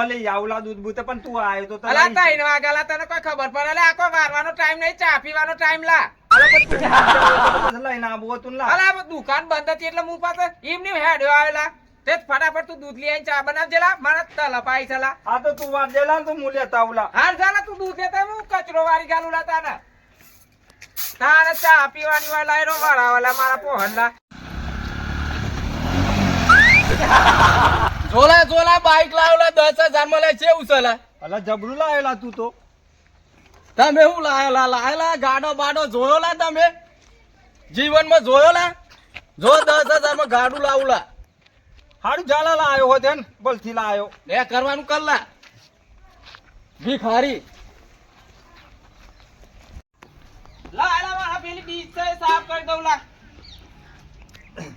અલા આવલા દૂધ બૂતે પણ તું આવ્યો તો અલા તઈન વાગાલા તને કોઈ ખબર પડે? લે આખો વારવાનો ટાઈમ નહીં ચા પીવાનો ટાઈમ લા. લઈને આવો તું આવું ને લા. અલા દુકાન બંધ હતી એટલે હું પાસે એમની હેડ્યો આવેલા. તે ફટાફટ તું દૂધ લઈ આવીને ચા બનાવજે લા. મને તલપાઈ છે લા. આ તો તું વાર દેલા ને તો હું લેતા આવલા હાર જા તું દૂધ લેતા હું કચરો વાળી ગાલું લા તાને. તારે ચા પીવાની હોય વાળા વાળા મારા પોહનલા ઝોલા છોલા બાઈક લાવેલા દસ હજારમાં લે છે ઉસલા અલા જબરું લાવેલા તું તો. તમે હું લાયેલા લાયેલા ગાડો બાડો જોયો લા તમે? જીવનમાં જોયો લા જો દસ હજારમાં ગાડું લાવલા. હાડું જાલા લાયો હોત તેન બલથી લાયો. એ કરવાનું કરલા. ભીખારી લા આલા મારા પેલી બીજ છે સાફ કરી દઉં લા.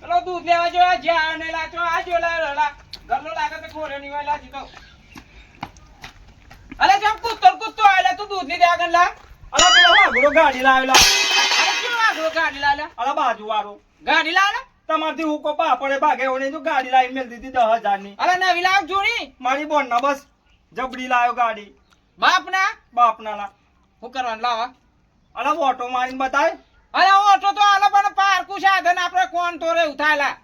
પેલો દૂધ લેવા જોયા જ્યાં ને લા આ જો લાયો લા ગલ્લો લાગે તો ની વાલા અલે કૂતર કૂતો આલે તું દૂધની દેગન લા અલા પેલો વાઘડો ગાડી લાવેલા? અરે કેવું આગળ ગાડી લા લા બાજુ વાળો ગાડી લા લા તમારથી હું કો પાપડે ભાગે ઓને તો ગાડી લાવી મેલ દીધી દસ હજારની અલે નવી લાવ જોડી. મારી બોન ના બસ. જબડી લાયો ગાડી. બાપ ના બાપ ના લા હું કરવાનું? લાવા અરે ઓટો મારીને બતાય. અરે ઓટો તો આલે પણ પારકું સાધન આપણે કોણ તો રે ઉઠાયલા?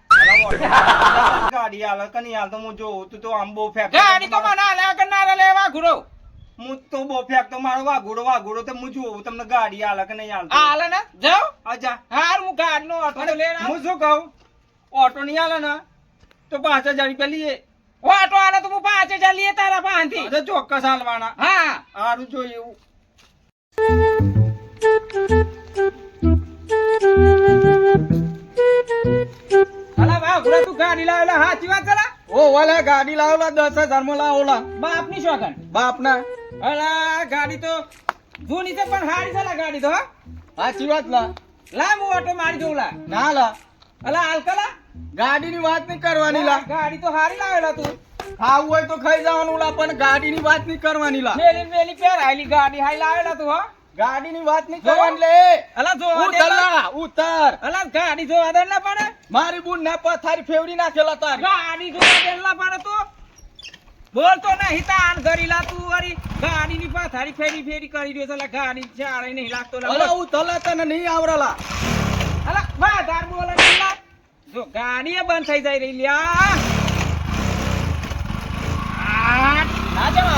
ગાડી હાલ તો હું જોઉં. તું તો આમ બહુ ફેંક ગાડી તો મને આલે આગળ ના લેવા ઘુરો હું તો બહુ ફેંક તો મારો વાઘુડો વાઘોડો તો હું જોઉં તમને ગાડી કે નહીં આલે ને? જાઓ. અચ્છા હાર હું ગાડી નો ઓટો અને હું શું કહું? ઓટો નહીં આલે ને તો પાંચ હજાર રૂપિયા લઈએ. ઓટો આલે તો હું પાંચ હજાર લઈએ તારા પાસેથી તો ચોક્કસ હાલવાના. હા. સારું જોઈએ એવું અલા વાહ ઘોડા તું ગાડી લાવેલા હાચી વાત કરા ઓ વાલા ગાડી લાવેલા દસ હજારમાં લાવેલા. બાપની શોખન બાપ ના અલા ગાડી તો જૂની છે પણ હારી છે લા ગાડી તો હા. સાચી વાત લા. લા હું ઓટો મારી દઉં લા. ના લા. અલા હાલકલા ગાડી ની વાત નહીં કરવાની લા. ગાડી તો હારી લાવેલા તું. ખાવું હોય તો ખાઈ જવાનું લા પણ ગાડી ની વાત નહીં કરવાની લા. મેલી મેલી પહેરાયેલી ગાડી હાઈ લાવેલા તું હા. ગાડી ની વાત નહીં કરવાની લે. અલા જો ઉતરલા ઉતર. અલા ગાડી જો આદર ના પડે. મારી બુન ના પથારી ફેવડી નાખેલા તાર. ગાડી જો આદર ના પડે તો. બોલતો ના હિતા આન કરી લા તું વળી. ગાડી ની પાથારી ફેરી ફેરી કરી દે છે લા ગાડી ચાળે નહીં લાગતો લા અલા ઉતર લા તને નહીં આવડેલા અલા વધાર બોલે નહીં લા જો ગાડી બંધ થઈ જાય રહી લ્યા. આ, ના જવા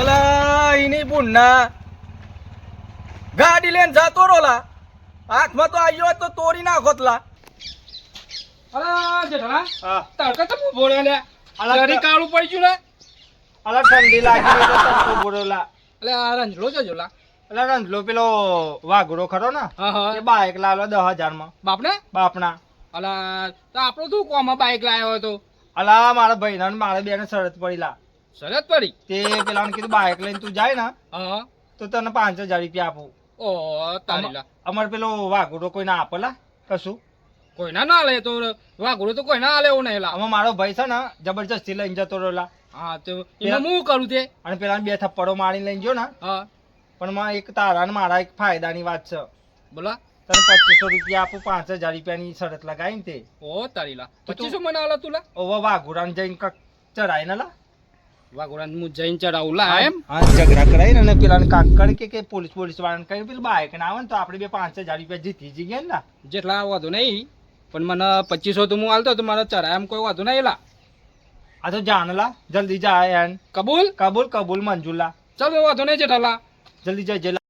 અલા. એની બુન ના ગાડી લઈને જતો રોલા. હાથમાં તો આવ્યો તો તોડી ના લા અલા જેઠાલા હા. તડકા તો કાળું પડી ગયું ને અલા ઠંડી લાગી તો તડકો એટલે આ રંજલો અલા રંજલો પેલો વાઘોડો ખરો ને? એ બાઈક લાવેલો દસ હજારમાં બાપને? બાપના. અલા તો આપણો શું કોમ બાઈક લાવ્યો હતો? અલા મારા ભાઈ ને મારા બેને શરત પડી લા. શરત પડી? તે પેલા કીધું બાઈક લઈને તું જાય ને હા. તો તને પાંચ હજાર રૂપિયા આપું. ઓ તારીલા અમારે પેલો વાઘોડો કોઈ ના આપેલા? કશું? કોઈ ના લે તો વાઘોડો તો કોઈ ના લે એવું નહીં આમાં મારો ભાઈ છે ને જબરજસ્તી લઈને જતો રહેલા હા તો એમાં હું કરું તે? અને પેલા બે થપ્પડો મારી લઈને જો ને. હા. પણ માં એક તારા ને મારા એક ફાયદાની વાત છે. બોલા. તને પચીસો રૂપિયા આપું પાંચ હજાર રૂપિયાની શરત લગાવી તે. ઓ તારીલા પચીસો મને આલા તુલા ઓવા વાઘોડા જઈને કક ચડાય ને લા. વાઘોડા હું જઈને ચડાવું લા એમ? હા ઝઘડા કરાય ને પેલા કાકડ કે કે પોલીસ પોલીસ વાળાને કહી પેલું બાઈક ના આવે ને તો આપણે બે પાંચ હજાર રૂપિયા જીતી જઈએ ને જેટલા વાંધો નહીં પણ મને પચીસો તો હું હાલતો તો મને ચડાય એમ કોઈ વાંધો નહીં લા. આ તો જાનલા જલ્દી જાય એન. કબૂલ? કબૂલ કબૂલ મંજુલા ચાલો વાંધો નહીં જેઠાલા જલ્દી જાય જલ્દી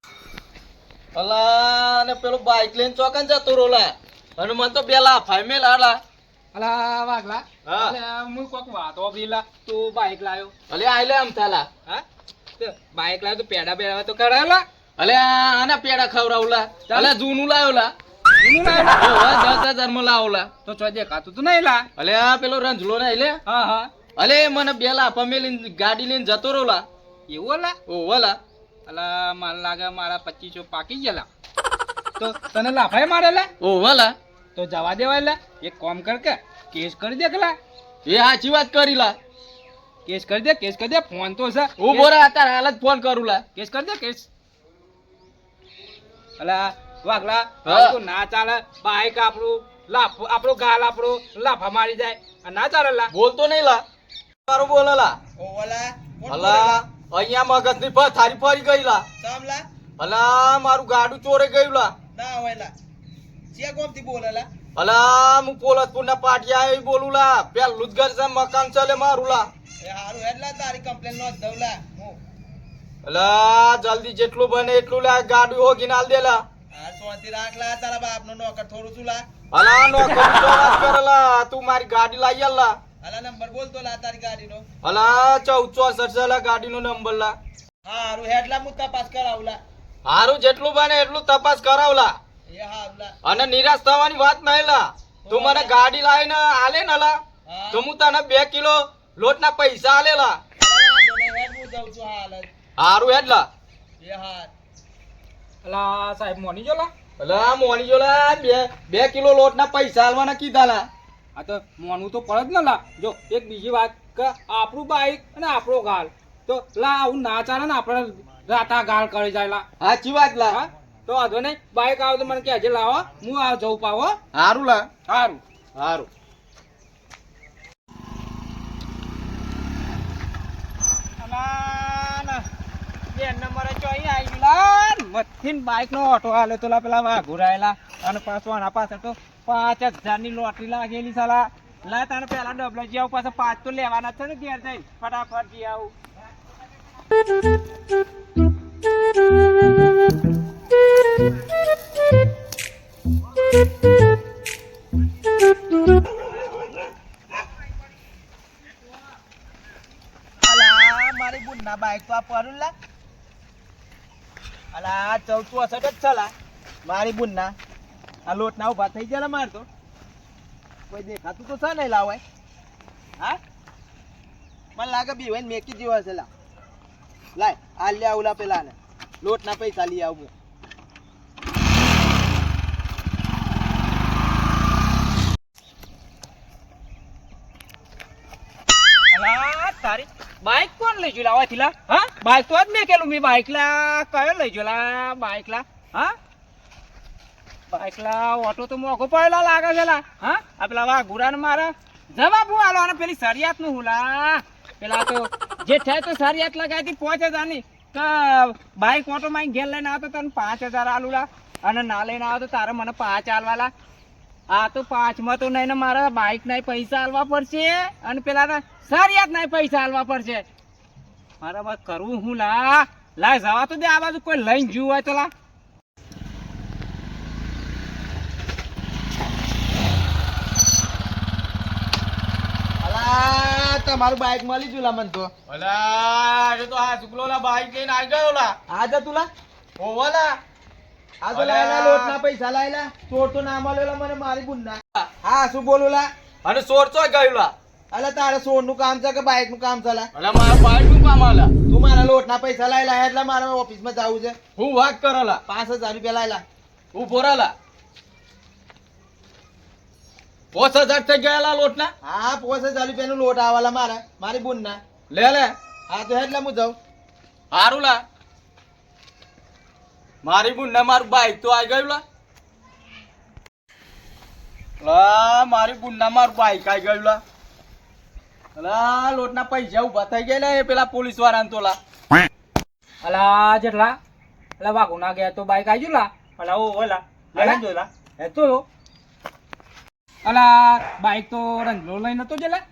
અલા ને પેલું બાઈક લઈને ચોકન જતો રોલા અને મને તો બે લાફાય મેલ આલા અલા. હું. કોક વાતો આપીલા તું બાઈક લાવ્યો અલે આયલે આમ થાલા. હા? બાઈક લાવ્યો તો પેડા બેડા તો કરાયેલા અલે? આના પેડા ખવડાવલા. અલે જૂનું લાયોલા. જૂનું લાવ્યો ઓવા દસ હજારમાં લાવલા તો દેખાતું તો નહીં લા. અલે આ પેલો રંજલો ને આયલે? હા હા. અલે મને બે લાફા મેલીને ગાડી લઈને જતો રોલા એવું લા ઓવાલા અલા મને લાગે મારા પચીસો પાકી ગયેલા તો તને લાફાય મારેલા? ઓવાલા તો જવા દેવાયલા એક કોમ કર કે કેસ કરી દે કલા. એ સાચી વાત કરી લા. કેસ કરી દે કેસ કરી દે ફોન તો છે. હું બોરા અત્યારે હાલ જ ફોન કરું લા. કેસ કરી દે કેસ. અલા વાકલા. તું ના ચાલે. બાઈક આપણું લાફ આપણો ગાલ આપણો લાફા મારી જાય. આ ના ચાલે લા. બોલતો નહીં લા. મારું બોલે લા. ઓલા અલા અહીંયા મગજની પર થારી ફરી ગઈ લા. સામલા અલા મારું ગાડું ચોરે ગયું લા. ના હોયલા ચિયા કોમથી બોલેલા અલા હું પોલતપુર ના પાટિયા આવી બોલું લા પેલું જ છે મકાન ચલે મારું લા એ હારું એટલા તારી કમ્પ્લેન નો દવલા અલા જલ્દી જેટલું બને એટલું લા ગાડી હોગીને આલ દેલા આ શાંતિ રાખલા તારા બાપનો નોકર થોડું છું લા? અલા નોકર તો વાત કરે તું મારી ગાડી લાવી આલા લા. નંબર નંબર બોલતો લા તારી ગાડી નો અલા ચૌદ ચોસઠ છે લા ગાડીનો નંબર લા. હારું હેડલા હું તપાસ કરાવલા હારું જેટલું બને એટલું તપાસ કરાવલા અને નિરાશ થવાની વાત નહીં લા તું મને ગાડી લાવીને આલે ને લા તો હું તને બે કિલો લોટ ના પૈસા આલેલા. હારું હેડ લા. અલા સાહેબ મોની જો લા? અલા મોની જો લા. બે બે કિલો લોટ ના પૈસા આલવાના કીધા લા. આ તો મોનું તો પડે જ ને લા. જો એક બીજી વાત કે આપણું બાઈક અને આપણો ગાલ. તો લા આવું ના ચાલે ને આપણે રાતા ગાળ કરી જાય લા. સાચી વાત લા. તો વાંધો નહીં. બાઈક આવે તો મને કહેજે લાવો. હું આ જવું પાવો સારું લા. સારું હારું. બાઈક નો. ઓટો આલે તો લા પેલા વાઘુ રાયેલા અને પાછો આના પાછળ તો પાંચ હજારની લોટરી લાગેલી સાલા લા. તને પેલા ડબલ જી આવું પાછા પાંચ તો લેવાના છે ને ઘેર જઈ ફટાફટ જી આવું. મારી બાઈક તો આ પડ્યું લા. જ છે લા. મારી બુનના. આ લોટના ઊભા થઈ ગયા માર તો. કોઈ દેખાતું તો છે નહીં લાવાય હા? મને લાગે બી હોય મેકી જીવા છે લા. લાય, આ લે આવું પેલા ને લોટના પૈસા લઈ આવું બાઈક કોણ લઈ જોલા આવાથી હા? બાઇક તો જ મેં કેલું મેં બાઈક લા, કયો લઈ જોલા લા બાઈક લા, હા? બાઈક લા, ઓટો તો મોઘો પડેલા લાગે છે લા, હા? આ પેલા વા ગુરાન ને મારા જવાબ હું આલો અને પેલી સરિયાતનું હું લા. પેલા તો જે થાય તો સરિયાત લગાવી હતી, પાંચ હજારની બાઈક ઓટો માં ઘેર લઈને આવતો તને પાંચ હજાર આલું લા. અને ના લઈને આવતો તારે મને પાંચ આલવાલા આ તો પાંચમાં તો નહીં ને મારા બાઈક ના પૈસા આલવા પડશે. અને પેલા સારી સરિયાત ના પૈસા આલવા પડશે. મારા બાદ કરવું હું લા. લા, જવા તો દે આ બાજુ કોઈ લઈને જવું હોય તો લા. અલા તમારું બાઈક મળી જુલા મન તો. અલા તો આ શુક્લો ના બાઈક લઈને આવી ગયો લા. આ જ તું લા. ઓવો આ તો અલા. લાયેલા લોટના પૈસા લાયલા ચોર તો ના મળેલા મને મારી બુનના હા શું બોલું લા? અને સોર તો ગયું લા. અલા તારે સોરનું કામ છે કે બાઈકનું કામ છે અલા મારા બાઈકનું કામ આલા તું મારા લોટ ના પૈસા લાયલા એટલે મારે ઓફિસમાં જવું છે. હું વાત કરલા પાંચ હજાર રૂપિયા લાયલા હું ભોરાલા પોસ હજાર થઈ ગયેલા લોટના? હા પોસ હજાર રૂપિયા નું લોટ આવેલા મારા મારી બુનના. લે લે. હા તો એટલે હું જાઉં. હારું લા. મારી બુન ને મારું બાઈક તો આવી ગયું લા. લા મારી બુન ના મારું બાઈક આવી ગયું લા. લા લોટના પૈસા ઊભા થઈ ગયા એ પેલા પોલીસવાળા તો લા. અલા જેટલા અલા વાઘુના ગયા તો બાઈક આવી લા. અલા ઓ ઓલા અલા? એ તો અલા બાઈક તો રંજલો લઈને તો જેલા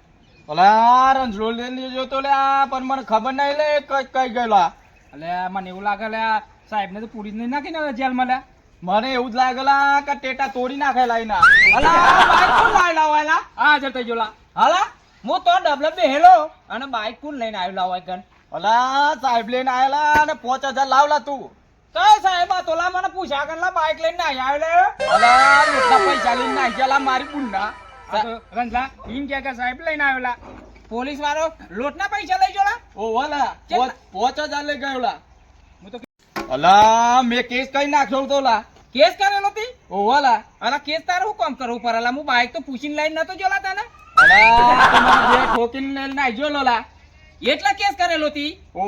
ઓલા રંજલો લઈને જોતો લે આ પણ મને ખબર નહીં લે કઈ કઈ ગયેલા. અલે મને એવું લાગે લે સાહેબ ને તો પૂરી નહીં નાખી ને જેલમાં લે. મને એવું જ લાગેલા કે ટેટા તોડી નાખેલા એના અલા બાઈક કોણ લાવેલા હોય લા હા જતા જોલા હાલા હું તો ડબલ બેહેલો અને બાઈક કોણ લઈને આવેલા હોય ગન ભલા સાહેબ લઈને આવેલા અને પાંચ હજાર લાવલા તું. તો સાહેબ આ તોલા મને પૂછ્યા કર લા બાઈક લઈને ના આવે ઓલા લોટના પૈસા લઈને નાખી ગયેલા મારી બુનના. રંજલા ઈન કે કે સાહેબ લઈને આવેલા. પોલીસ વાળો લોટના પૈસા લઈ જોલા ઓ વાલા હજાર લઈ ગયેલા. હું તો ઓલા મેં કેસ કઈ નાખ્યો તો કેસ કરેલો તી? ઓ અલા કેસ તારે હું કામ કરવું પડેલા હું બાઈક તો પૂછીને લઈને નતો જોલા તને? ઓલા તમારે જે ઠોકીને લઈને એટલા કેસ કરેલો તી? ઓ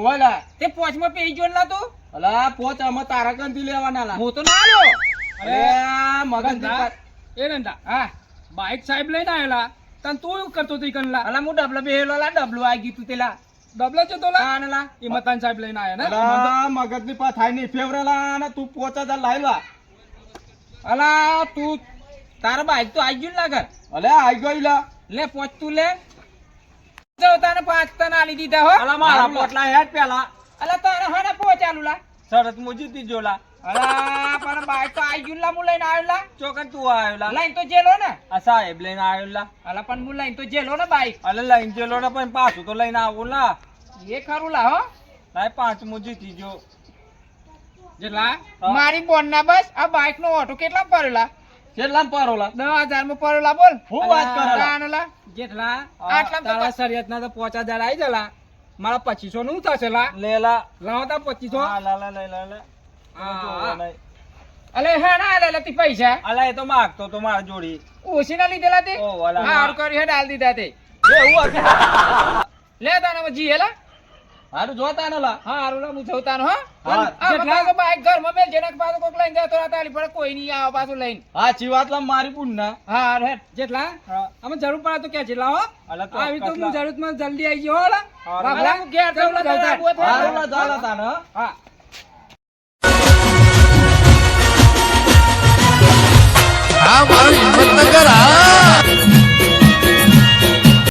તે પોચમાં પેઈ જો તું? ઓલા પોચ અમે તારા કંથી લેવાના લા. હું તો ના લ્યો. અરે મગન. એ નંદા હા. બાઈક સાહેબ લઈને આયેલા. તન તું એવું કરતો તી કનલા અલા હું ડબલા બેહેલો લા ડબલું આઈ ગયું તું તેલા ડબલા જતો લા? તાનલા એ મતાન સાહેબ લઈને આયા ને? અલા, મગજની પા થાયની ફેવરેલા અને તું પોચા હજાર લાયલા. લા અલા તું તારા બાઈક તો આઈ ગયું ને લાગર અલે આઈ ગઈ લા. લે પોચ તું લે. જો તને પાંચ તન આલી દીધા હો. અલા મારા પોટલા હેડ પેલા. અલા તને હને પહોંચાલું લા. સરત મુ જીતી જોલા અલા પણ બાઈક તો આઈ ગયું લા મુ લઈને આવ્યો લા. ચોકન તું આવેલા લઈને તો જેલો ને. આ સાહેબ લઈને આવેલા અલા પણ મુ લઈને તો જેલો ને બાઈક અલે લઈને જેલો ને પણ પાછું તો લઈને આવું લા. એ ખરું લા હો. લાય પાંચ મુ જીતી જો જેટલા? મારી બોન ના બસ આ બાઈક નો ઓટો કેટલા પડેલા કેટલા પરોલા દસ હજારમાં પડેલા બોલ. હું વાત કરો? જેટલા? આટલા તો ના તો પોચા હજાર આવી જલા. મારા પચીસો નું થશે લા. લાવો તા પચીસો. હા લા લા લા લા લા. અલે હે ના આલે લેતી પૈસા. અલા એ તો માગતો તો મારા જોડી. ઓછી ના લીધેલા તે? ઓ વાલા હાર કરી હે ડાલ દીધા તે. લે જી હેલા હારું જોતા નલા હા હારું લા હું જોતા હા. હા, જેટલા- બાઈક ઘરમાં મેલ જેને પાછો કોક લઈને જતો રહે તાલી પડે કોઈ નહીં આવે પાછું લઈને. હા ચીવાત લા મારી પૂન ના. હા હારું જેટલા? અમે જરૂર પડે તો કે જેટલા હો તો આવી તો હું કસલા. જરૂરતમાં જલ્દી આવી ગયો હો લા. બાબલા, હું ઘેર જઉં લા તારા આબુ થાય. હારું લા ચાલો તાને હા. હા મારું હિંમતનગર હા.